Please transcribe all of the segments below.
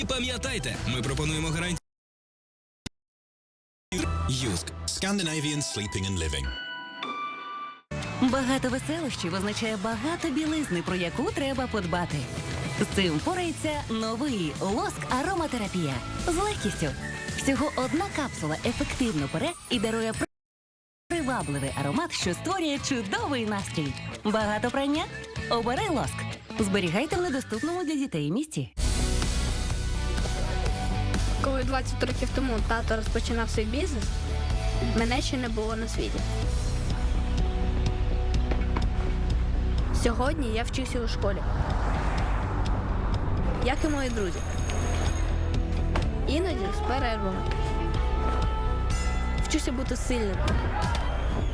І пам'ятайте, ми пропонуємо гарантію. Юск. Scandinavian sleeping and living. Багато веселощів означає багато білизни, про яку треба подбати. З цим впорається новий лоск ароматерапія з легкістю. Всього одна капсула ефективно пере і дарує при- привабливий аромат, що створює чудовий настрій. Багато прання? Обери лоск. Зберігайте в недоступному для дітей місці. Коли 20 років тому тато розпочинав свій бізнес, мене ще не було на світі. Сьогодні я вчуся у школі, як і мої друзі. Іноді з перервами. Вчуся бути сильним,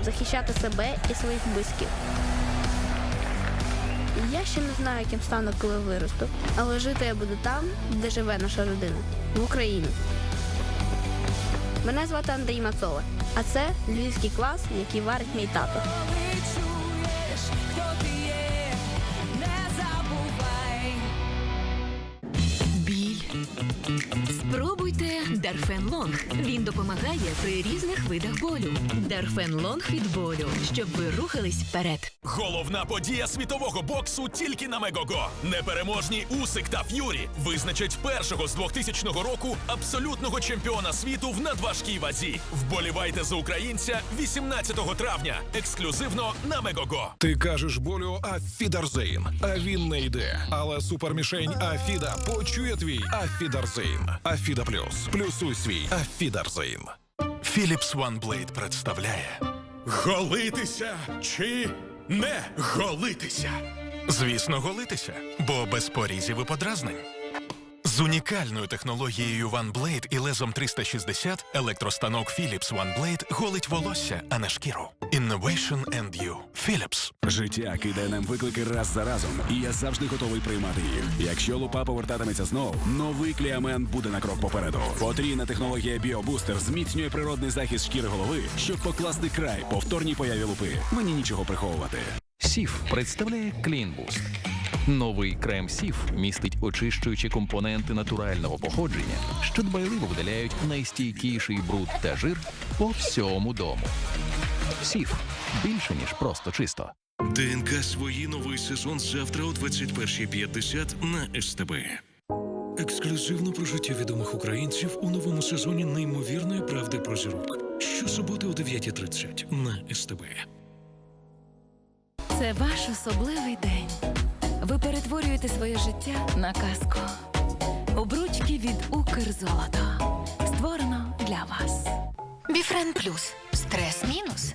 захищати себе і своїх близьких. Я ще не знаю, яким стану, коли виросту, але жити я буду там, де живе наша родина, в Україні. Мене звати Андрій Мацова, а це львівський клас, який варить мій тато. Дарфен Лонг. Він допомагає при різних видах болю. Дарфен Лонг від болю, щоб ви рухались вперед. Головна подія світового боксу тільки на Мегого. Непереможні Усик та Ф'юрі визначать першого з 2000 року абсолютного чемпіона світу в надважкій вазі. Вболівайте за українця 18 травня. Ексклюзивно на Мегого. Ти кажеш болю Афідарзейн, а він не йде. Але супермішень Афіда почує твій Афідарзейн. Афіда Плюс. Плюсуй свій Афідарзейн. Philips OneBlade представляє Голитися чи не голитися? Звісно, голитися, бо без порізів і подразнень. З унікальною технологією OneBlade і лезом 360 електростанок Philips OneBlade голить волосся, а не шкіру. Innovation and you. Philips. Життя кидає нам виклики раз за разом, і я завжди готовий приймати їх. Якщо лупа повертатиметься знов, новий кліамен буде на крок попереду. Потрійна технологія Біобустер зміцнює природний захист шкіри голови, щоб покласти край повторній появі лупи. Мені нічого приховувати. Сіф представляє Clean Boost. Новий крем Сіф містить очищуючі компоненти натурального походження, що дбайливо видаляють найстійкіший бруд та жир по всьому дому. Сіф більше ніж просто чисто. ДНК свої новий сезон завтра о 21.50 на СТБ. Ексклюзивно про життя відомих українців у новому сезоні неймовірної правди про зірок. Щосуботи о 9.30 на СТБ. Це ваш особливий день. Ви перетворюєте своє життя на казку. Обручки від Укрзолото. Створено для вас. Біфрен плюс. Стрес мінус.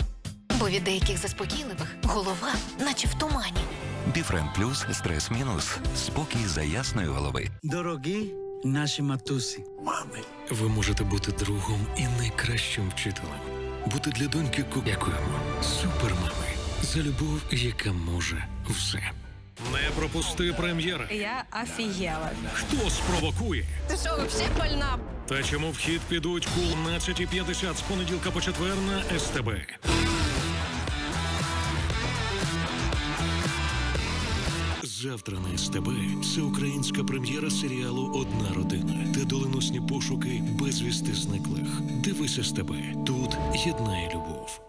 Бо від деяких заспокійливих голова, наче в тумані. Біфрен плюс стрес мінус. Спокій за ясної голови. Дорогі наші матусі. мами. Ви можете бути другом і найкращим вчителем. Бути для доньки ку... Дякуємо. Супермами. За любов, яка може все. Не пропусти прем'єра. Я офігела. Хто спровокує? Ти що, взагалі больна? Та чому в хід підуть кул 17.50 з понеділка по четвер на СТБ. Завтра на СТБ всеукраїнська прем'єра серіалу Одна родина та доленосні пошуки безвісти зниклих. Дивись СТБ. Тут єднає любов.